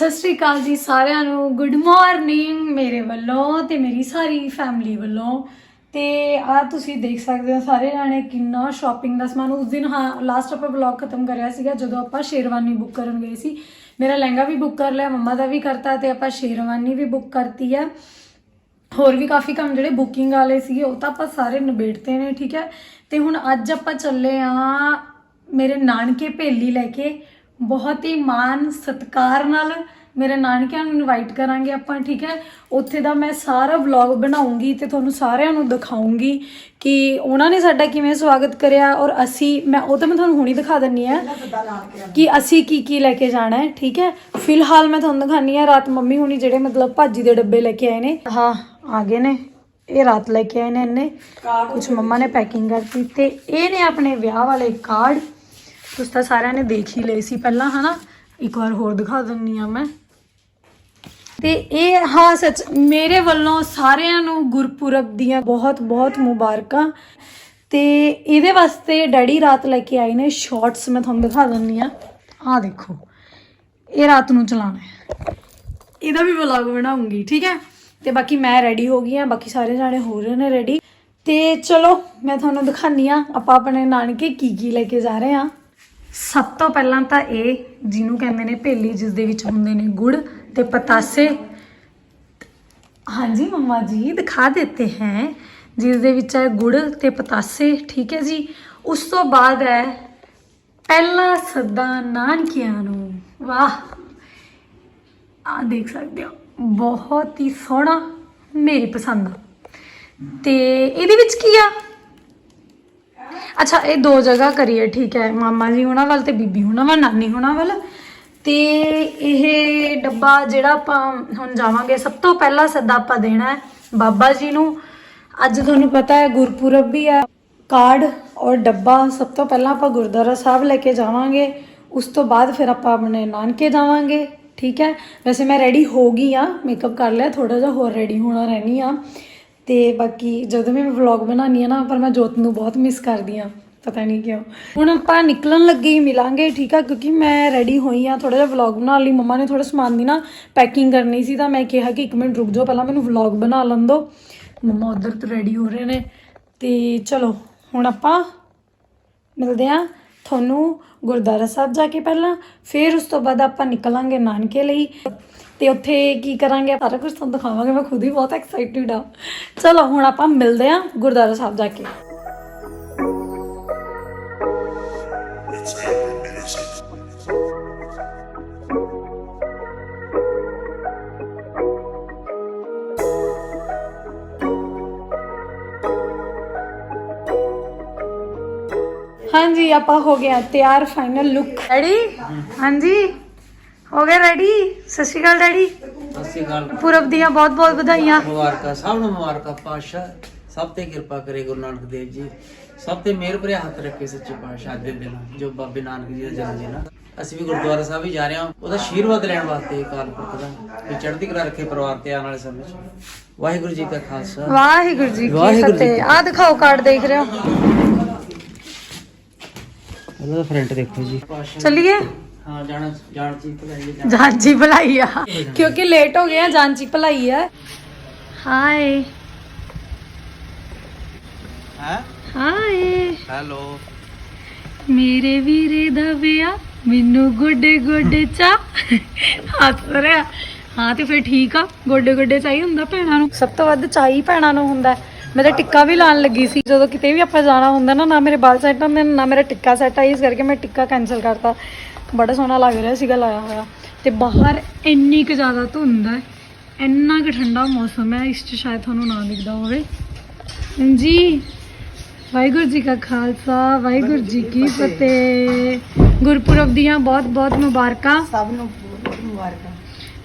ਸਤਿ ਸ਼੍ਰੀ ਅਕਾਲ ਜੀ ਸਾਰਿਆਂ ਨੂੰ। ਗੁੱਡ ਮਾਰਨਿੰਗ ਮੇਰੇ ਵੱਲੋਂ ਤੇ ਮੇਰੀ ਸਾਰੀ ਫੈਮਿਲੀ ਵੱਲੋਂ। ਤੇ ਆ ਤੁਸੀਂ ਦੇਖ ਸਕਦੇ ਹੋ ਸਾਰੇ ਜਾਣੇ ਕਿੰਨਾ ਸ਼ਾਪਿੰਗ ਦਾ ਸਮਾਨ। ਉਸ ਦਿਨ ਹਾਂ ਲਾਸਟ ਆਪਾਂ ਵਲੌਗ ਖਤਮ ਕਰਿਆ ਸੀਗਾ, ਜਦੋਂ ਆਪਾਂ ਸ਼ੇਰਵਾਨੀ ਬੁੱਕ ਕਰਨ ਗਏ ਸੀ। ਮੇਰਾ ਲਹਿੰਗਾ ਵੀ ਬੁੱਕ ਕਰ ਲਿਆ, ਮੰਮਾ ਦਾ ਵੀ ਕਰਤਾ ਤੇ ਆਪਾਂ ਸ਼ੇਰਵਾਨੀ ਵੀ ਬੁੱਕ ਕਰਤੀ ਆ। ਹੋਰ ਵੀ ਕਾਫੀ ਕੰਮ ਜਿਹੜੇ ਬੁਕਿੰਗ ਵਾਲੇ ਸੀਗੇ, ਉਹ ਤਾਂ ਆਪਾਂ ਸਾਰੇ ਨਿਬੇੜਤੇ ਨੇ, ਠੀਕ ਹੈ? ਤੇ ਹੁਣ ਅੱਜ ਆਪਾਂ ਚੱਲੇ ਆ ਮੇਰੇ ਨਾਨਕੇ ਭੇਲੀ ਲੈ ਕੇ ਬਹੁਤ ਹੀ ਮਾਨ ਸਤਿਕਾਰ ਨਾਲ ਮੇਰੇ ਨਾਨਕਿਆਂ ਨੂੰ ਇਨਵਾਈਟ ਕਰਾਂਗੇ ਆਪਾਂ ਠੀਕ ਹੈ? ਉੱਥੇ ਦਾ ਮੈਂ ਸਾਰਾ ਵਲੌਗ ਬਣਾਉਂਗੀ ਤੇ ਤੁਹਾਨੂੰ ਸਾਰਿਆਂ ਨੂੰ ਦਿਖਾਉਂਗੀ ਕਿ ਉਹਨਾਂ ਨੇ ਸਾਡਾ ਕਿਵੇਂ ਸਵਾਗਤ ਕਰਿਆ ਔਰ ਅਸੀਂ ਮੈਂ ਉਹ ਤਾਂ ਮੈਂ ਤੁਹਾਨੂੰ ਹੁਣੀ ਦਿਖਾ ਦਿੰਨੀ ਆ ਕਿ ਅਸੀਂ ਕੀ ਕੀ ਲੈ ਕੇ ਜਾਣਾ ਹੈ ਠੀਕ ਹੈ? ਫਿਲਹਾਲ ਮੈਂ ਤੁਹਾਨੂੰ ਦਿਖਾਨੀ ਆ ਰਾਤ ਮੰਮੀ ਹੁਣੀ ਜਿਹੜੇ ਮਤਲਬ ਭਾਜੀ ਦੇ ਡੱਬੇ ਲੈ ਕੇ ਆਏ ਨੇ। ਹਾਂ ਆ ਗਏ ਨੇ। ਇਹ ਰਾਤ ਲੈ ਕੇ ਆਏ ਨੇ ਇਹਨੇ ਕੁਝ ਮੰਮਾ ਨੇ ਪੈਕਿੰਗ ਕਰਤੀ ਤੇ ਇਹ ਨੇ ਆਪਣੇ ਵਿਆਹ ਵਾਲੇ ਕਾਰਡ ਤੁਸੀਂ ਤਾਂ ਸਾਰਿਆਂ ਨੇ ਦੇਖ ਹੀ ਲਏ ਸੀ ਪਹਿਲਾਂ, ਹਨਾ? ਇੱਕ ਵਾਰ ਹੋਰ ਦਿਖਾ ਦਿੰਨੀ ਆ ਮੈਂ। ਤੇ ਇਹ, ਹਾਂ, ਸੱਚ, ਮੇਰੇ ਵੱਲੋਂ ਸਾਰਿਆਂ ਨੂੰ ਗੁਰਪੁਰਬ ਦੀਆਂ ਬਹੁਤ ਬਹੁਤ ਮੁਬਾਰਕਾਂ। ਤੇ ਇਹਦੇ ਵਾਸਤੇ ਡੈਡੀ ਰਾਤ ਲੈ ਕੇ ਆਏ ਨੇ ਸ਼ਾਰਟਸ, ਮੈਂ ਤੁਹਾਨੂੰ ਦਿਖਾ ਦਿੰਨੀ ਆ। ਆਹ ਦੇਖੋ, ਇਹ ਰਾਤ ਨੂੰ ਚਲਾਣਾ ਹੈ। ਇਹਦਾ ਵੀ ਵਲੌਗ ਬਣਾਉਂਗੀ, ਠੀਕ ਹੈ? ਤੇ ਬਾਕੀ ਮੈਂ ਰੈਡੀ ਹੋ ਗਈ ਆ ਬਾਕੀ ਸਾਰੇ ਜਾਣੇ ਹੋ ਰਹੇ ਨੇ ਰੈਡੀ ਤੇ ਚਲੋ, ਮੈਂ ਤੁਹਾਨੂੰ ਦਿਖਾਨੀ ਆ ਆਪਾਂ ਆਪਣੇ ਨਾਨਕੇ ਕੀ ਕੀ ਲੈ ਕੇ ਜਾ ਰਹੇ ਆ ਸਭ ਤੋਂ ਪਹਿਲਾਂ ਤਾਂ ਇਹ ਜਿਹਨੂੰ ਕਹਿੰਦੇ ਨੇ ਭੇਲੀ, ਜਿਸ ਦੇ ਵਿੱਚ ਹੁੰਦੇ ਨੇ ਗੁੜ ਤੇ ਪਤਾਸੇ। ਹਾਂਜੀ, ਮੰਮਾ ਜੀ, ਦਿਖਾ ਦਿੱਤੇ ਹੈ। ਜਿਸ ਦੇ ਵਿੱਚ ਹੈ ਗੁੜ ਤੇ ਪਤਾਸੇ, ਠੀਕ ਹੈ ਜੀ? ਉਸ ਤੋਂ ਬਾਅਦ ਹੈ ਪਹਿਲਾ ਸੱਦਾ ਨਾਨਕਿਆਂ ਨੂੰ। ਵਾਹ! ਆ ਦੇਖ ਸਕਦੇ ਹੋ, ਬਹੁਤ ਹੀ ਸੋਹਣਾ, ਮੇਰੀ ਪਸੰਦ। ਆ ਤੇ ਇਹਦੇ ਵਿੱਚ ਕੀ ਆ? ਅੱਛਾ, ਇਹ ਦੋ ਜਗ੍ਹਾ ਕਰੀਏ, ਠੀਕ ਹੈ। ਮਾਮਾ ਜੀ ਉਹਨਾਂ ਵੱਲ ਤੇ ਬੀਬੀ ਉਹਨਾਂ ਵੱਲ, ਨਾਨੀ ਉਹਨਾਂ ਵੱਲ। ਤੇ ਇਹ ਡੱਬਾ ਜਿਹੜਾ ਆਪਾਂ ਹੁਣ ਜਾਵਾਂਗੇ, ਸਭ ਤੋਂ ਪਹਿਲਾ ਸੱਦਾ ਆਪਾਂ ਦੇਣਾ ਹੈ ਬਾਬਾ ਜੀ ਨੂੰ। ਅੱਜ ਤੁਹਾਨੂੰ ਪਤਾ ਹੈ, ਗੁਰਪੁਰਬ ਵੀ ਹੈ। ਕਾਰਡ ਔਰ ਡੱਬਾ ਸਭ ਤੋਂ ਪਹਿਲਾਂ ਆਪਾਂ ਗੁਰਦੁਆਰਾ ਸਾਹਿਬ ਲੈ ਕੇ ਜਾਵਾਂਗੇ। ਉਸ ਤੋਂ ਬਾਅਦ ਫਿਰ ਆਪਾਂ ਆਪਣੇ ਨਾਨਕੇ ਜਾਵਾਂਗੇ, ਠੀਕ ਹੈ। ਵੈਸੇ ਮੈਂ ਰੈਡੀ ਹੋ ਗਈ ਆ ਮੇਕਅਪ ਕਰ ਲਿਆ ਥੋੜਾ ਜਿਹਾ ਹੋਰ ਰੈਡੀ ਹੋਣਾ ਰਹਿਣੀ ਆ। ਤੇ ਬਾਕੀ ਜਦੋਂ ਵੀ ਮੈਂ ਵਲੌਗ ਬਣਾਉਣੀ ਆ ਨਾ, ਪਰ ਮੈਂ ਜੋਤ ਨੂੰ ਬਹੁਤ ਮਿਸ ਕਰਦੀ ਆ ਪਤਾ ਨਹੀਂ ਕਿਉਂ। ਹੁਣ ਆਪਾਂ ਨਿਕਲਣ ਲੱਗੇ ਹੀ ਮਿਲਾਂਗੇ, ਠੀਕ ਆ? ਕਿਉਂਕਿ ਮੈਂ ਰੈਡੀ ਹੋਈ ਆ ਥੋੜਾ ਜਿਹਾ ਵਲੌਗ ਬਣਾਉਣ ਲਈ। ਮੰਮਾ ਨੇ ਥੋੜਾ ਸਮਾਨ ਦੀ ਨਾ ਪੈਕਿੰਗ ਕਰਨੀ ਸੀ, ਤਾਂ ਮੈਂ ਕਿਹਾ ਕਿ ਇੱਕ ਮਿੰਟ ਰੁਕ ਜਾਓ, ਪਹਿਲਾਂ ਮੈਨੂੰ ਵਲੌਗ ਬਣਾ ਲੰਨ ਦਿਓ ਮੰਮਾ ਉਧਰ ਤੋਂ ਰੈਡੀ ਹੋ ਰਹੇ ਨੇ। ਤੇ ਚਲੋ, ਹੁਣ ਆਪਾਂ ਮਿਲਦੇ ਆ ਤੁਹਾਨੂੰ ਗੁਰਦੁਆਰਾ ਸਾਹਿਬ ਜਾ ਕੇ ਪਹਿਲਾਂ। ਫਿਰ ਉਸ ਤੋਂ ਬਾਅਦ ਆਪਾਂ ਨਿਕਲਾਂਗੇ ਨਾਨਕੇ ਲਈ। ਤੇ ਉੱਥੇ ਕੀ ਕਰਾਂਗੇ? ਸਾਰਾ ਕੁਝ ਤੁਹਾਨੂੰ ਦਿਖਾਵਾਂਗੇ। ਮੈਂ ਖੁਦ ਹੀ ਬਹੁਤ ਐਕਸਾਈਟਿਡ ਆ ਚਲੋ, ਹੁਣ ਆਪਾਂ ਮਿਲਦੇ ਆ ਗੁਰਦੁਆਰਾ ਸਾਹਿਬ ਜਾ ਕੇ। ਹਾਂਜੀ, ਆਪਾਂ ਹੋ ਗਿਆ ਤਿਆਰ ਫਾਈਨਲ ਲੁੱਕ ਰੈਡੀ ਹਾਂਜੀ? ਹੋ ਗਏ ਰੈਡੀ ਸਤਿ ਸ਼੍ਰੀ ਅਕਾਲ ਡੈਡੀ। ਸਤਿ ਸ਼੍ਰੀ ਅਕਾਲ ਪੁਰਬ ਦੀਆਂ ਬਹੁਤ ਬਹੁਤ ਵਧਾਈਆਂ। ਮੁਬਾਰਕਾਂ ਸਭ ਨੂੰ ਮੁਬਾਰਕਾਂ ਪਾਤਸ਼ਾਹ। ਸਭ ਤੇ ਕਿਰਪਾ ਕਰੇ ਗੁਰੂ ਨਾਨਕ ਦੇਵ ਜੀ। ਸਭ ਤੇ ਮਿਹਰ ਭਰਿਆ ਹੱਥ ਰੱਖੇ ਸੱਚੇ ਪਾਤਸ਼ਾਹ ਦੇ ਦਿਨ ਜੋ ਬਾਬੇ ਨਾਨਕ ਜੀ ਦਾ ਜਨਮ ਦਿਨ ਆ। ਅਸੀਂ ਵੀ ਗੁਰਦੁਆਰਾ ਸਾਹਿਬ ਹੀ ਜਾ ਰਹੇ ਹਾਂ। ਉਹਦਾ ਆਸ਼ੀਰਵਾਦ ਲੈਣ ਵਾਸਤੇ ਅਕਾਲ ਪੁਰਖ ਦਾ ਵੀ ਚੜ੍ਹਦੀ ਕਲਾ ਰੱਖੇ ਪਰਿਵਾਰ ਤੇ ਆਉਣ ਵਾਲੇ ਸਮੇਂ 'ਚ। ਵਾਹਿਗੁਰੂ ਜੀ ਕਾ ਖਾਲਸਾ। ਵਾਹਿਗੁਰੂ ਜੀ ਕੀ ਵਾਹਿਗੁਰੂ ਜੀ ਫਤਿਹ। ਕੀ ਆ ਦਿਖਾਓ ਕਾਰਡ ਦੇਖ ਰਹੇ ਹੋ। ਉਹਦਾ ਫਰੰਟ ਦੇਖੋ ਜੀ। ਚੱਲੀਏ? ਹਾਂ ਜਾਣਾ ਜਾਣ ਚੀਜ਼ ਭਲਾਈ ਜਾਂਚੀ ਭਲਾਈ ਆ। ਕਿਉਂਕਿ ਲੇਟ ਹੋ ਗਏ ਆ ਜਾਂਚੀ ਭਲਾਈ ਆ। ਹਾਏ। ਹੈ? ਹਾਏ। ਹੈਲੋ। ਮੇਰੇ ਵੀਰੇ ਦਾ ਵਿਆਹ ਮੈਨੂੰ ਗੋਡੇ ਗੋਡੇ ਚਾ ਹੱਸ ਰਿਹਾ। ਹਾਂ ਤੇ ਫਿਰ ਠੀਕ ਆ। ਗੋਡੇ ਗੋਡੇ ਚਾਹੀ ਹੁੰਦਾ ਭੈਣਾਂ ਨੂੰ। ਸਭ ਤੋਂ ਵੱਧ ਚਾਹੀ ਭੈਣਾਂ ਨੂੰ ਹੁੰਦਾ। ਹੈ। ਮੈਂ ਤਾਂ ਟਿੱਕਾ ਵੀ ਲਾਣ ਲੱਗੀ ਸੀ। ਜਦੋਂ ਕਿਤੇ ਵੀ ਆਪਾਂ ਜਾਣਾ ਹੁੰਦਾ ਨਾ ਨਾ ਮੇਰੇ ਵਾਲ ਸੈੱਟ ਹੁੰਦੇ ਨੇ, ਨਾ ਮੇਰਾ ਟਿੱਕਾ ਸੈੱਟ ਆ ਇਸ ਕਰਕੇ ਮੈਂ ਟਿੱਕਾ ਕੈਨਸਲ ਕਰਤਾ। ਬੜਾ ਸੋਹਣਾ ਲੱਗ ਰਿਹਾ ਸੀਗਾ ਲਾਇਆ ਹੋਇਆ। ਤੇ ਬਾਹਰ ਇੰਨੀ ਕੁ ਜ਼ਿਆਦਾ ਧੁੰਦ ਹੈ ਇੰਨਾ ਕੁ ਠੰਡਾ ਮੌਸਮ ਹੈ ਇਸ 'ਚ ਸ਼ਾਇਦ ਤੁਹਾਨੂੰ ਨਾ ਦਿਖਦਾ ਹੋਵੇ। ਜੀ ਵਾਹਿਗੁਰੂ ਜੀ ਕਾ ਖਾਲਸਾ ਵਾਹਿਗੁਰੂ ਜੀ ਕੀ ਫਤਿਹ। ਗੁਰਪੁਰਬ ਦੀਆਂ ਬਹੁਤ ਬਹੁਤ ਮੁਬਾਰਕਾਂ। ਸਭ ਨੂੰ ਬਹੁਤ ਮੁਬਾਰਕਾਂ।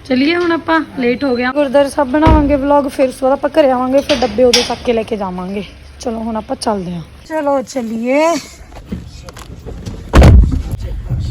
ਚਲਿਏ ਹੁਣ ਆਪਾਂ ਲੇਟ ਹੋ ਗਿਆ। ਗੁਰਦੁਆਰਾ ਸਾਹਿਬ ਬਣਾਵਾਂਗੇ ਵਲੌਗ ਫਿਰ ਬਾਅਦ ਆਪਾਂ ਘਰੇ ਆਵਾਂਗੇ ਫਿਰ ਡੱਬੇ ਉਹਦੇ ਚੱਕ ਕੇ ਲੈ ਕੇ ਜਾਵਾਂਗੇ। ਚਲੋ ਹੁਣ ਆਪਾਂ ਚੱਲਦੇ ਹਾਂ। ਚਲੋ ਚਲਿਏ।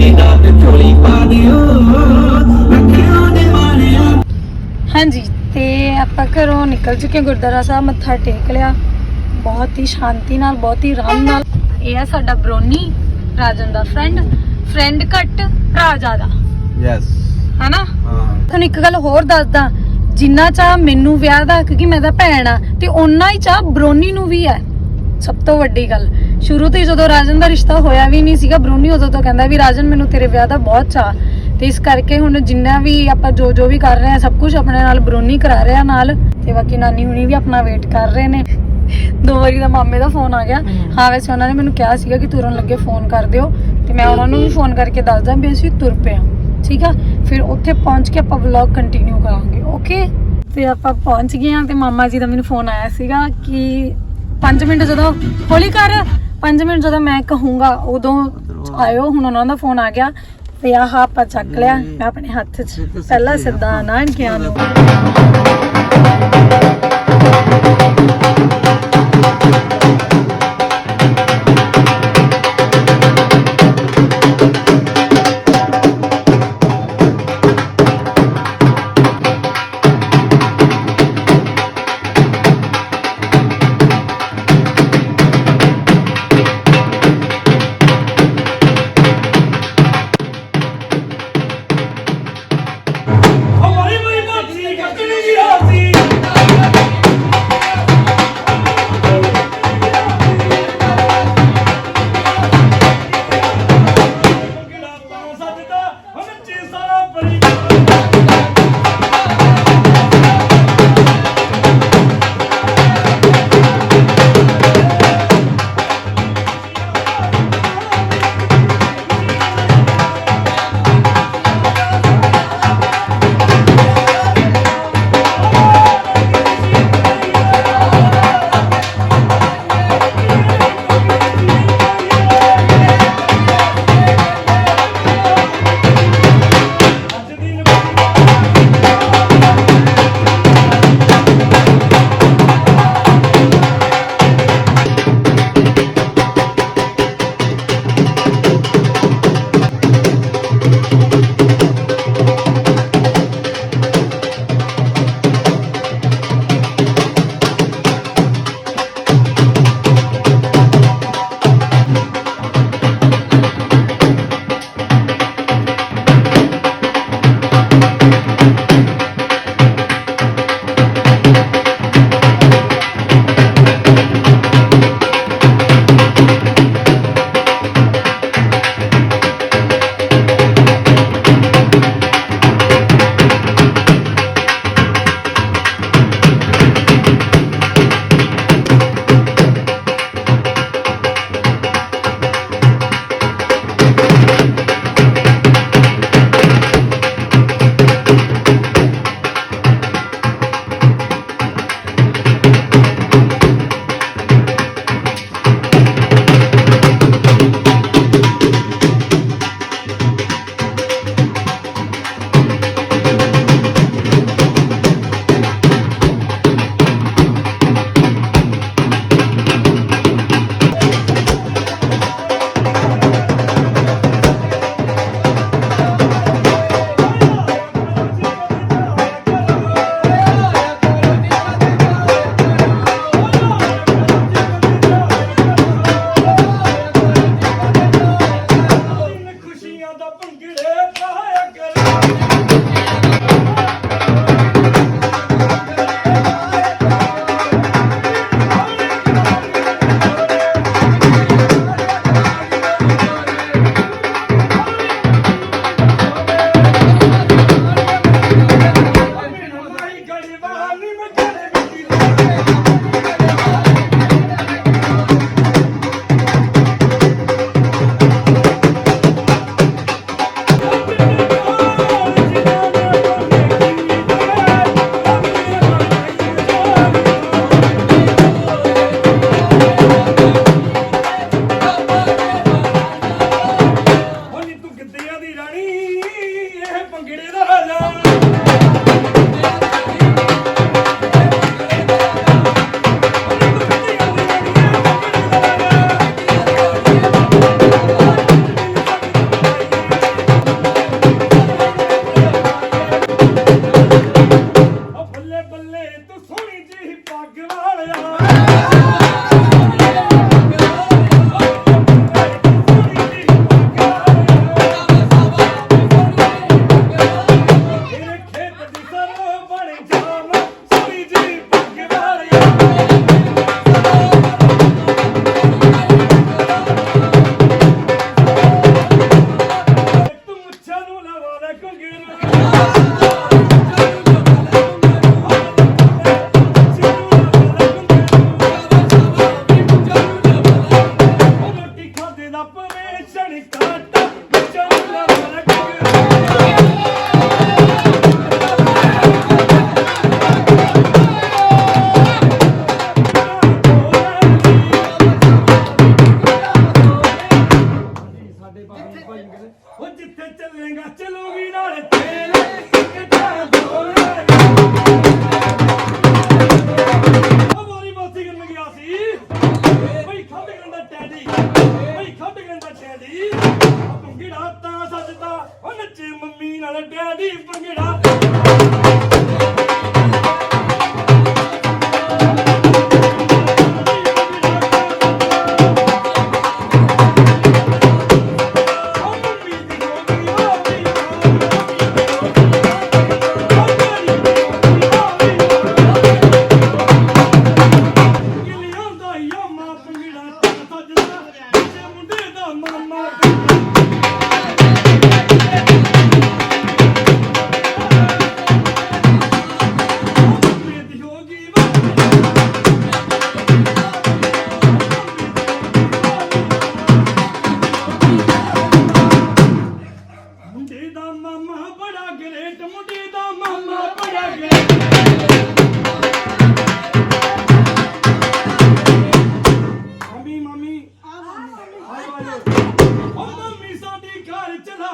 ਦੀ ਦਾਤ ਝੋਲੀ ਪਾ ਦਿਓ ਅੱਖਾਂ ਦੇ ਮਾਣਿਆ ਹਾਂਜੀ ਤੇ ਆਪਾਂ ਘਰੋਂ ਨਿਕਲ ਚੁੱਕੇ ਗੁਰਦੁਆਰਾ ਸਾਹਿਬ ਮੱਥਾ ਟੇਕ ਲਿਆ। ਬਹੁਤ ਹੀ ਸ਼ਾਂਤੀ ਨਾਲ ਬਹੁਤ ਹੀ ਆਰਾਮ ਨਾਲ। ਇਹ ਆ ਸਾਡਾ ਬਰੋਨੀ ਰਾਜਨ ਦਾ ਫਰੈਂਡ ਫਰੈਂਡ ਘੱਟ ਭਰਾ ਜ਼ਿਆਦਾ। ਯੈਸ ਹਨਾ? ਹਾਂ। ਤੁਹਾਨੂੰ ਇੱਕ ਗੱਲ ਹੋਰ ਦੱਸਦਾ ਜਿੰਨਾ ਚਾਹ ਮੈਨੂੰ ਵਿਆਹ ਦਾ ਕਿਉਂਕਿ ਮੈਂ ਤਾਂ ਭੈਣ ਆ ਤੇ ਓਨਾ ਹੀ ਚਾਹ ਬਰੋਨੀ ਨੂੰ ਵੀ ਹੈ। ਸਭ ਤੋਂ ਵੱਡੀ ਗੱਲ। ਸ਼ੁਰੂ ਤੋਂ ਹੀ ਜਦੋਂ ਰਾਜਨ ਦਾ ਰਿਸ਼ਤਾ ਹੋਇਆ ਵੀ ਨਹੀਂ ਸੀਗਾ ਬਰੋਨੀ ਉਦੋਂ ਤੋਂ ਕਹਿੰਦਾ ਵੀ ਰਾਜਨ ਮੈਨੂੰ ਤੇਰੇ ਵਿਆਹ ਦਾ ਬਹੁਤ ਚਾਹ ਤੇ ਇਸ ਕਰਕੇ ਹੁਣ ਜਿੰਨਾ ਵੀ ਆਪਾਂ ਜੋ ਜੋ ਵੀ ਕਰ ਰਹੇ ਆ ਸਭ ਕੁਝ ਆਪਣੇ ਨਾਲ ਬਰੋਨੀ ਕਰਾ ਰਿਹਾ ਨਾਲ। ਤੇ ਬਾਕੀ ਨਾਨੀ ਹੁਣੀ ਵੀ ਆਪਣਾ ਵੇਟ ਕਰ ਰਹੇ ਨੇ। ਦੋ ਵਾਰੀ ਦਾ ਮਾਮੇ ਦਾ ਫੋਨ ਆ ਗਿਆ। ਹਾਂ ਵੈਸੇ ਉਹਨਾਂ ਨੇ ਮੈਨੂੰ ਕਿਹਾ ਸੀਗਾ ਕਿ ਤੁਰਨ ਲੱਗੇ ਫੋਨ ਕਰ ਦਿਓ। ਤੇ ਮੈਂ ਉਹਨਾਂ ਨੂੰ ਵੀ ਫੋਨ ਕਰਕੇ ਦੱਸਦਾ ਵੀ ਅਸੀਂ ਤੁਰ ਪਏ ਹਾਂ। ਠੀਕ ਆ? ਫਿਰ ਉੱਥੇ ਪਹੁੰਚ ਕੇ ਆਪਾਂ ਵਲੌਗ ਕੰਟੀਨਿਊ ਕਰਾਂਗੇ। ਓਕੇ ਤੇ ਆਪਾਂ ਪਹੁੰਚ ਗਏ ਹਾਂ ਤੇ ਮਾਮਾ ਜੀ ਦਾ ਮੈਨੂੰ ਫੋਨ ਆਇਆ ਸੀਗਾ ਕਿ 5 ਮਿੰਟ ਜਦੋਂ ਹੌਲੀ ਕਰ 5 ਮਿੰਟ ਜਦੋਂ ਮੈਂ ਕਹੂੰਗਾ ਉਦੋਂ ਆਇਓ ਹੁਣ ਉਹਨਾਂ ਦਾ ਫੋਨ ਆ ਗਿਆ। ਤੇ ਆਹ ਆਪਾਂ ਚੱਕ ਲਿਆ ਮੈਂ ਆਪਣੇ ਹੱਥ 'ਚ ਪਹਿਲਾਂ ਸਿੱਧਾ ਨਾਨਕਿਆਂ ਨੂੰ। மெச்சனி காட்ட மெச்சன மரக்கு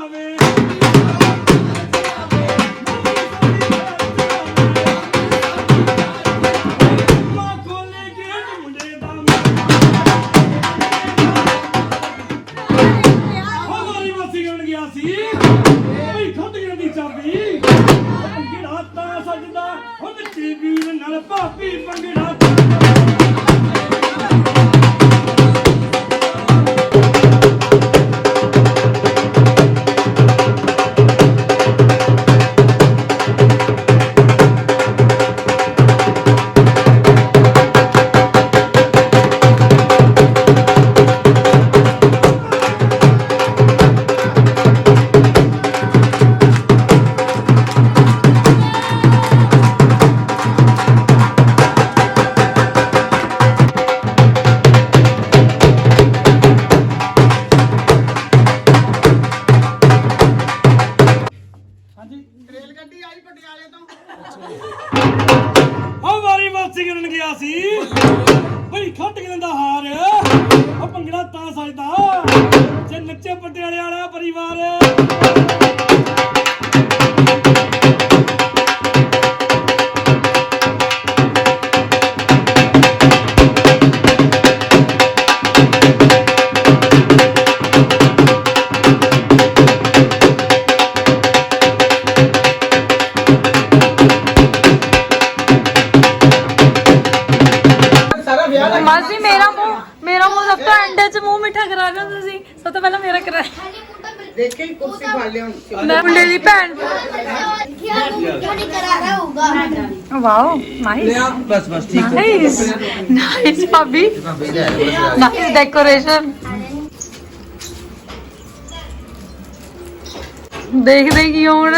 ਘਰ ਡੈਕੋਰੇਸ਼ਨ ਦੇਖਦੇ ਕੀ ਹੁਣ?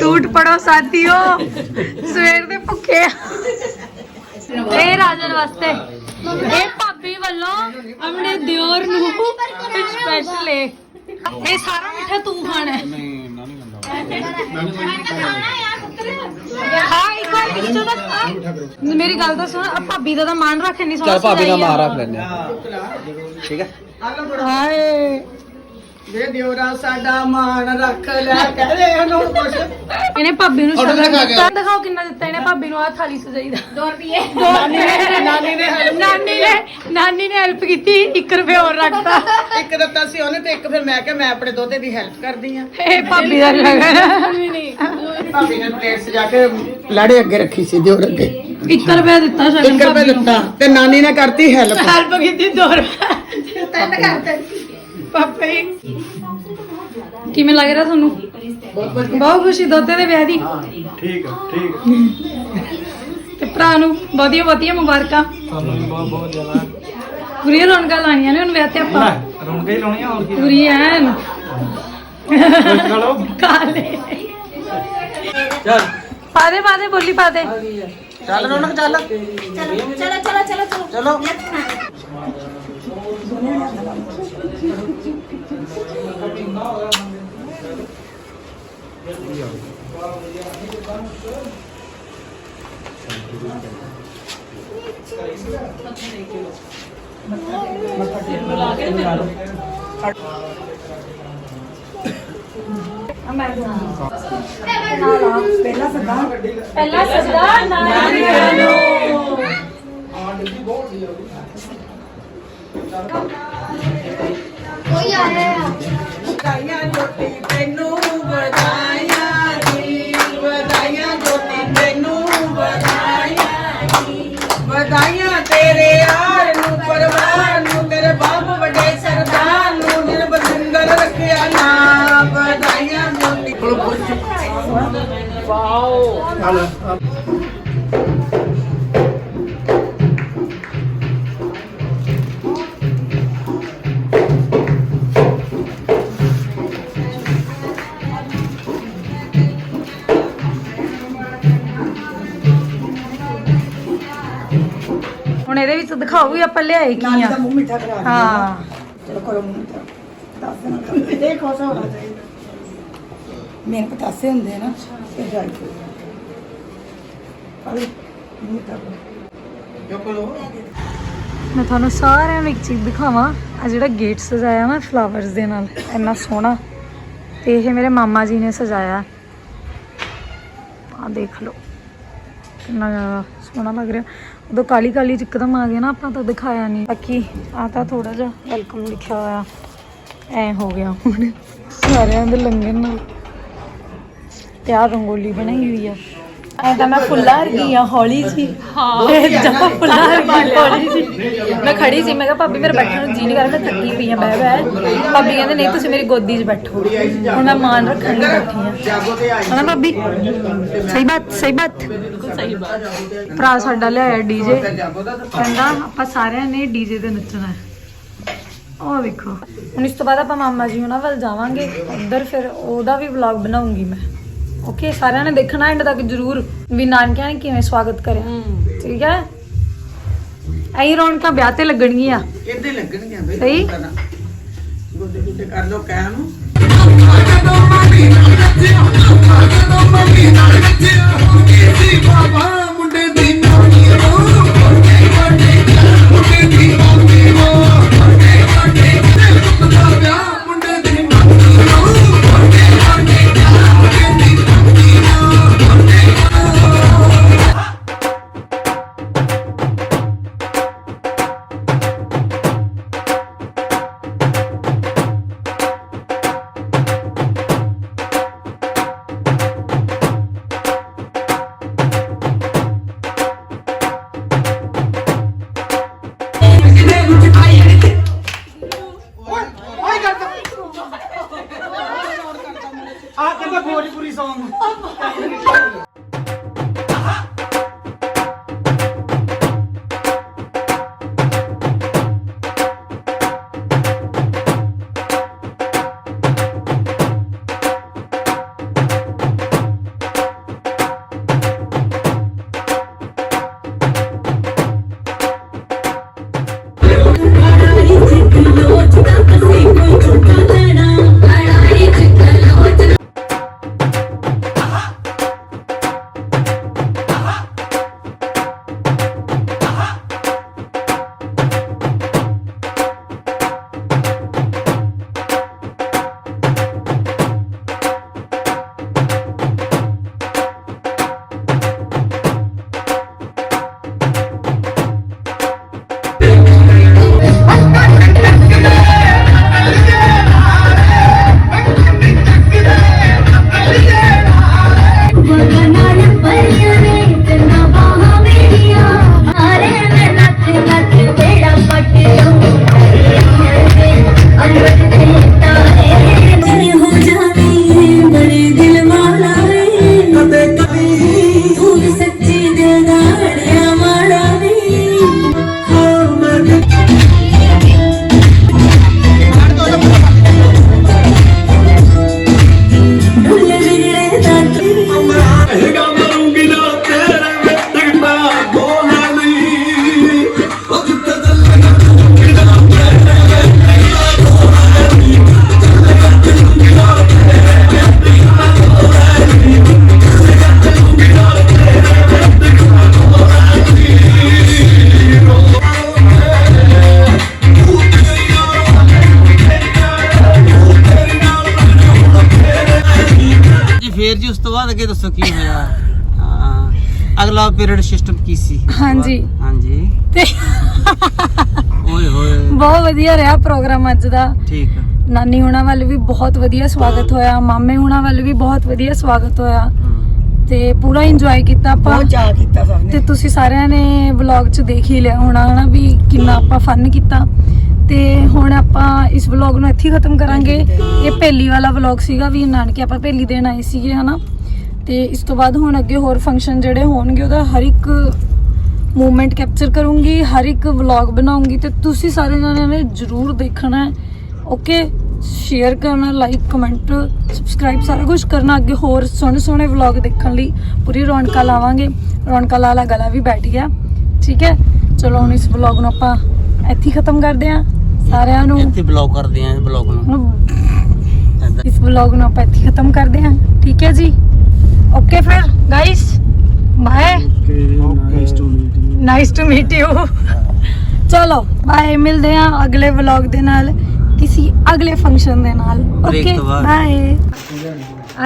ਟੂਟ ਪੜੋ ਸਾਥੀਓ। ਸਵੇਰ ਦੇ ਭੁੱਖੇ ਆ। ਇਹ ਰਾਜਨ ਵਾਸਤੇ। ਇਹ ਭਾਬੀ ਵੱਲੋਂ ਆਪਣੇ ਦਿਓਰ ਨੂੰ ਸਪੈਸ਼ਲ ਇਹ ਸਾਰਾ ਮਿੱਠਾ ਤੂੰ ਖਾਣਾ ਹੈ। ਹਾਂ ਇੱਕ ਵਾਰ। ਮੇਰੀ ਗੱਲ ਤਾਂ ਸੁਣ ਆ ਭਾਬੀ ਦਾ ਤਾਂ ਮਾਨ ਰੱਖ ਨਹੀਂ ਸੋਹਣਾ ਭਾਬੀ ਦਾ ਮਾਨ ਰੱਖ ਲੈਂਦੇ ਠੀਕ ਹੈ? ਹਾਏ। ਵੇ ਦਿਓਰਾ ਸਾਡਾ ਮਾਣ ਰੱਖ ਲੈ ਕਹਦੇ ਉਹਨੂੰ ਕੁਛ। ਇਹਨੇ ਭਾਬੀ ਨੂੰ ਸ਼ਗਨ ਦਿੱਤਾ। ਦਿਖਾਓ ਕਿੰਨਾ ਦਿੱਤਾ। ਇਹਨੇ ਭਾਬੀ ਨੂੰ ਆ ਥਾਲੀ ਸਜਾਈ ਦਾ। 2 ਰੁਪਏ। ਨਾਨੀ ਨੇ ਨਾਨੀ ਨੇ ਨਾਨੀ ਨੇ ਨਾਨੀ ਨੇ ਹੈਲਪ ਕੀਤੀ। 1 ਰੁਪਏ ਹੋਰ ਰੱਖਤਾ। ਇੱਕ ਦਿੱਤਾ ਸੀ ਉਹਨੇ ਤੇ ਇੱਕ ਫਿਰ ਮੈਂ ਕਿਹਾ ਮੈਂ ਆਪਣੇ ਦੋਤੇ ਦੀ ਹੈਲਪ ਕਰਦੀ ਆ ਇਹ ਭਾਬੀ ਦਾ ਸ਼ਗਨ ਭਾਬੀ ਨੇ ਪਲੇਟ ਸਜਾ ਕੇ ਲਾੜੇ ਅੱਗੇ ਰੱਖੀ ਸੀ ਦਿਓਰ ਅੱਗੇ। 1 ਰੁਪਏ ਦਿੱਤਾ ਸ਼ਗਨ 1 ਰੁਪਏ ਦਿੱਤਾ ਤੇ ਨਾਨੀ ਨੇ ਕਰਤੀ ਹੈਲਪ ਹੈਲਪ ਕੀਤੀ 2 ਰੁਪਏ। ਤਿੰਨ ਕਰਤੇ। ਪਾਪਾ ਜੀ ਕਿਵੇਂ ਲੱਗ ਰਿਹਾ ਤੁਹਾਨੂੰ? ਬਹੁਤ ਖੁਸ਼ੀ ਦੋਤੇ ਦੇ ਵਿਆਹ ਦੀ। ਠੀਕ ਹੈ ਠੀਕ ਤੇ ਭਰਾ ਨੂੰ ਵਧੀਆ ਵਧੀਆ ਮੁਬਾਰਕਾਂ। ਤੁਹਾਨੂੰ ਵੀ ਬਹੁਤ ਬਹੁਤ ਜ਼ਿਆਦਾ ਪੂਰੀਆਂ ਰੌਣਕਾਂ ਲਾਣੀਆਂ ਨੇ ਹੁਣ ਵਿਆਹ ਤੇ ਆਪਾਂ। ਰੌਣਕਾਂ ਹੀ ਲਾਉਣੀਆਂ ਹੋਰ ਕੀ। ਪੂਰੀ ਐਨ। ਚਲੋ। ਕਾਲੇ ਚੱਲ ਪਾਦੇ ਪਾਦੇ ਬੋਲੀ ਪਾਦੇ ਚੱਲ ਰੌਣਕ ਚੱਲ। ਚਲੋ ਚਲੋ ਚਲੋ ਚਲੋ ਚਲੋ। ਚਲੋ ਪਹਿਲਾ ਸਦਾ ਨਾਰੀਆਂ ਨੂੰ। ਕੋਈ ਆ ਰਿਹਾ ਵਧਾਈਆਂ ਜੋਤੀ ਤੈਨੂੰ ਵਧਾਈਆਂ ਜੀ ਵਧਾਈਆਂ ਜੋਤੀ ਤੈਨੂੰ ਵਧਾਈਆਂ ਜੀ। ਵਧਾਈਆਂ ਤੇਰੇ ਯਾਰ ਨੂੰ ਪਰਵਾਰ ਨੂੰ ਤੇਰੇ ਬਾਪ ਵੱਡੇ ਸਰਦਾਰ ਨੂੰ ਨਿਰਬੰਦਰ ਰੱਖਿਆ ਨਾ। ਵਧਾਈਆਂ ਜੋਤੀ। ਵਾਓ। ਦਿਖਾਓ ਵੀ ਆਪਾਂ ਲਿਆਏ ਕੀ ਨਾਨੀ ਆ ਦਾ ਮੂੰਹ ਮਿੱਠਾ ਕਰਾ ਦਿਓ। ਹਾਂ। ਚਲੋ ਕਰੋ ਮੂੰਹ ਮਿੱਠਾ। ਦੱਸ ਦੇਣਾ ਕਰੋ। ਇਹ ਖੁਸ਼ ਹੋਣਾ ਚਾਹੀਦਾ। ਮੇਰੇ ਪਤਾਸੇ ਹੁੰਦੇ ਆ ਨਾ ਤੇ ਜਾਈ ਅਰੇ ਮੂੰਹ ਮਿੱਠਾ ਕਰੋ। ਮੈਂ ਤੁਹਾਨੂੰ ਸਾਰਿਆਂ ਨੂੰ ਇੱਕ ਚੀਜ਼ ਦਿਖਾਵਾਂ। ਆ ਜਿਹੜਾ ਗੇਟ ਸਜਾਇਆ ਨਾ ਫਲਾਵਰਸ ਦੇ ਨਾਲ ਇੰਨਾ ਸੋਹਣਾ। ਤੇ ਇਹ ਮੇਰੇ ਮਾਮਾ ਜੀ ਨੇ ਸਜਾਇਆ। ਆ ਦੇਖ ਲਓ। ਕਿੰਨਾ ਜ਼ਿਆਦਾ ਸੋਹਣਾ ਲੱਗ ਰਿਹਾ। ਉਦੋਂ ਕਾਲੀ ਕਾਲੀ ਚ ਇੱਕਦਮ ਆ ਗਿਆ ਨਾ, ਆਪਾਂ ਤਾਂ ਦਿਖਾਇਆ ਨਹੀਂ ਬਾਕੀ ਆ ਤਾਂ ਥੋੜਾ ਜਿਹਾ ਵੈਲਕਮ ਲਿਖਿਆ ਹੋਇਆ। ਐ ਹੋ ਗਿਆ ਹੁਣ। ਸਾਰਿਆਂ ਦੇ ਲੰਗਰ ਨਾਲ ਤੇ ਆ ਰੰਗੋਲੀ ਬਣਾਈ ਹੋਈ ਆ। ਐ ਤਾਂ ਮੈਂ ਫੁੱਲਾਂ ਵਰਗੀ ਆ। ਹੌਲੀ ਜੀ ਹਾਂ। ਜਮਾ ਫੁੱਲਾਂ ਵਰਗੀ ਹੌਲੀ ਜੀ ਮੈਂ ਖੜੀ ਸੀ ਮੈਂ ਕਿਹਾ ਭਾਬੀ ਮੇਰੇ ਬੈਠਣ ਨੂੰ ਜੀ ਨਹੀਂ ਕਰ ਰਿਹਾ ਮੈਂ ਥੱਕੀ ਪਈ ਆ ਬਹਿ ਬਹਿ। ਭਾਬੀ ਕਹਿੰਦੇ ਨਹੀਂ ਤੁਸੀਂ ਮੇਰੀ ਗੋਦੀ 'ਚ ਬੈਠੋ। ਹੁਣ ਮੈਂ ਮਾਨ ਰੱਖਣ ਲਈ ਬੈਠੀ ਆ ਹਨਾ ਭਾਬੀ ਸਹੀ ਬਾਤ ਸਹੀ ਬਾਤ। ਸਹੀ ਬਾਤ ਭਰਾ ਸਾਡਾ ਲਿਆਇਆ ਡੀਜੇ ਕਹਿੰਦਾ ਆਪਾਂ ਸਾਰਿਆਂ ਨੇ ਡੀਜੇ ਤੇ ਨੱਚਣਾ ਹੈ। ਉਹ ਵੇਖੋ। ਹੁਣ ਇਸ ਤੋਂ ਬਾਅਦ ਆਪਾਂ ਮਾਮਾ ਜੀ ਉਹਨਾਂ ਵੱਲ ਜਾਵਾਂਗੇ। ਉੱਧਰ ਫਿਰ ਉਹਦਾ ਵੀ ਵਲੌਗ ਬਣਾਉਂਗੀ ਮੈਂ। ਓਕੇ ਸਾਰਿਆਂ ਨੇ ਦੇਖਣਾ ਐਂਡ ਤੱਕ ਜ਼ਰੂਰ। ਵੀ ਨਾਨਕਿਆਂ ਨੇ ਕਿਵੇਂ ਸਵਾਗਤ ਕਰਿਆ। ਠੀਕ ਹੈ? ਐਂ ਰੌਣਕਾਂ ਵਿਆਹ ਤੇ ਲੱਗਣਗੀਆਂ। ਇੱਥੇ ਲੱਗਣਗੀਆਂ ਬਈ ਸਹੀ? ਗੁੱਡੇ ਗੁੱਡੇ ਕਰ ਲੋ ਕਾਇਮ ਆ ਫੇਰ ਜੀ ਉਸ ਤੋਂ ਬਾਅਦ ਅੱਗੇ ਦੱਸੋ ਕੀ ਹੋਇਆ? ਹਾਂ। ਅਗਲਾ ਪੀਰੀਅਡ ਸਿਸਟਮ ਕੀ ਸੀ? ਹਾਂਜੀ। ਹਾਂਜੀ। ਤੇ ਓਏ ਹੋਏ। ਬਹੁਤ ਵਧੀਆ ਰਿਹਾ ਪ੍ਰੋਗਰਾਮ ਅੱਜ ਦਾ। ਠੀਕ ਆ। ਨਾਨੀ ਹੁਣਾਂ ਵੱਲ ਵੀ ਬਹੁਤ ਵਧੀਆ ਸਵਾਗਤ ਹੋਇਆ। ਮਾਮੇ ਹੁਣਾਂ ਵੱਲ ਵੀ ਬਹੁਤ ਵਧੀਆ ਸਵਾਗਤ ਹੋਇਆ। ਤੇ ਪੂਰਾ ਇੰਜੋਏ ਕੀਤਾ ਆਪਾਂ। ਬਹੁਤ ਚਾਅ ਕੀਤਾ ਸਭ ਤੇ ਨੇ ਤੁਸੀਂ ਸਾਰਿਆਂ ਨੇ ਵਲੌਗ 'ਚ ਦੇਖ ਹੀ ਲਿਆ ਹੋਣਾ ਹਨਾ ਵੀ ਕਿੰਨਾ ਆਪਾਂ ਫਨ ਕੀਤਾ। ਤੇ ਹੁਣ ਆਪਾਂ ਇਸ ਵਲੌਗ ਨੂੰ ਇੱਥੇ ਖਤਮ ਕਰਾਂਗੇ। ਇਹ ਪਹਿਲੀ ਵਾਲਾ ਵਲੌਗ ਸੀਗਾ ਵੀ ਨਾਨਕੇ ਆਪਾਂ ਪਹਿਲੀ ਦੇਣ ਆਏ ਸੀਗੇ, ਹਨਾ? ਤੇ ਇਸ ਤੋਂ ਬਾਅਦ ਹੁਣ ਅੱਗੇ ਹੋਰ ਫੰਕਸ਼ਨ ਜਿਹੜੇ ਹੋਣਗੇ, ਉਹਦਾ ਹਰ ਇੱਕ ਮੂਵਮੈਂਟ ਕੈਪਚਰ ਕਰੂੰਗੀ, ਹਰ ਇੱਕ ਵਲੌਗ ਬਣਾਉਂਗੀ ਤੇ ਤੁਸੀਂ ਸਾਰੇ ਜਣਿਆਂ ਨੇ ਜਰੂਰ ਦੇਖਣਾ ਹੈ। ਓਕੇ ਸ਼ੇਅਰ ਕਰਨਾ ਲਾਈਕ ਕਮੈਂਟ ਸਬਸਕ੍ਰਾਈਬ ਸਾਰਾ ਕੁਝ ਕਰਨਾ। ਅੱਗੇ ਹੋਰ ਸੋਹਣੇ ਸੋਹਣੇ ਵਲੌਗ ਦੇਖਣ ਲਈ ਪੂਰੀ ਰੌਣਕਾਂ ਲਾਵਾਂਗੇ। ਰੌਣਕਾਂ ਲਾ ਲਾ ਗਲਾ ਵੀ ਬੈਠ ਗਿਆ। ਠੀਕ ਹੈ? ਚਲੋ ਹੁਣ ਇਸ ਵਲੌਗ ਨੂੰ ਆਪਾਂ ਇੱਥੇ ਖਤਮ ਕਰਦੇ ਹਾਂ। ਸਾਰਿਆਂ ਨੂੰ। ਇੱਥੇ ਬਲੌਗ ਕਰਦੇ ਆ ਬਲੌਗ ਨੂੰ। ਇਸ ਵਲੌਗ ਨੂੰ ਆਪਾਂ ਇੱਥੇ ਖਤਮ ਕਰਦੇ ਹਾਂ ਠੀਕ ਹੈ ਜੀ? ਓਕੇ ਫਿਰ guys bye nice to meet you ਚਲੋ ਬਾਏ ਮਿਲਦੇ ਹਾਂ ਅਗਲੇ ਵਲੌਗ ਦੇ ਨਾਲ ਕਿਸੇ ਅਗਲੇ ਫੰਕਸ਼ਨ ਦੇ ਨਾਲ। ਓਕੇ। ਬਾਏ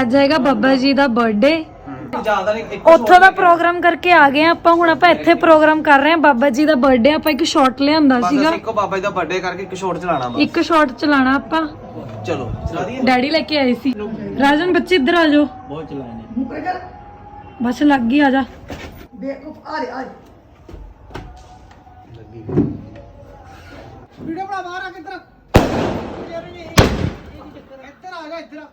ਅੱਜ ਹੈਗਾ ਬੱਬਾ ਜੀ ਦਾ ਬਰਥਡੇ ਉੱਥੋਂ ਦਾ ਪ੍ਰੋਗਰਾਮ ਕਰਕੇ ਆ ਗਏ ਹਾਂ ਆਪਾਂ ਹੁਣ ਆਪਾਂ ਇੱਥੇ ਪ੍ਰੋਗਰਾਮ ਕਰ ਰਹੇ ਹਾਂ। ਬਾਬਾ ਜੀ ਦਾ ਬਰਥਡੇ ਆਪਾਂ ਇੱਕ ਸ਼ਾਟ ਲਿਆਂਦਾ ਸੀਗਾ। ਇੱਕੋ ਬਾਬਾ ਜੀ ਦਾ ਬਰਥਡੇ ਕਰਕੇ ਇੱਕ ਸ਼ੋਟ ਚਲਾਣਾ ਵਾ ਇੱਕ ਸ਼ਾਟ ਚਲਾਣਾ ਆਪਾਂ। ਚਲੋ ਚਲਾ ਦਈਏ। ਡੈਡੀ ਲੈ ਕੇ ਆਏ ਸੀ। ਰਾਜਨ ਬੱਚੇ ਇੱਧਰ ਆ ਜਾਓ। ਬਹੁਤ ਚਲਾਏ ਨੇ। ਬਸ ਲੱਗ ਗਈ ਆ ਜਾ। ਬੇਕੂਫ ਆ ਰੇ ਆ ਵੀਡੀਓ ਬਣਾ ਬਾਹਰ ਆ ਕਿੱਧਰ ਇੱਧਰ ਆ ਜਾ ਇੱਧਰ ਆ।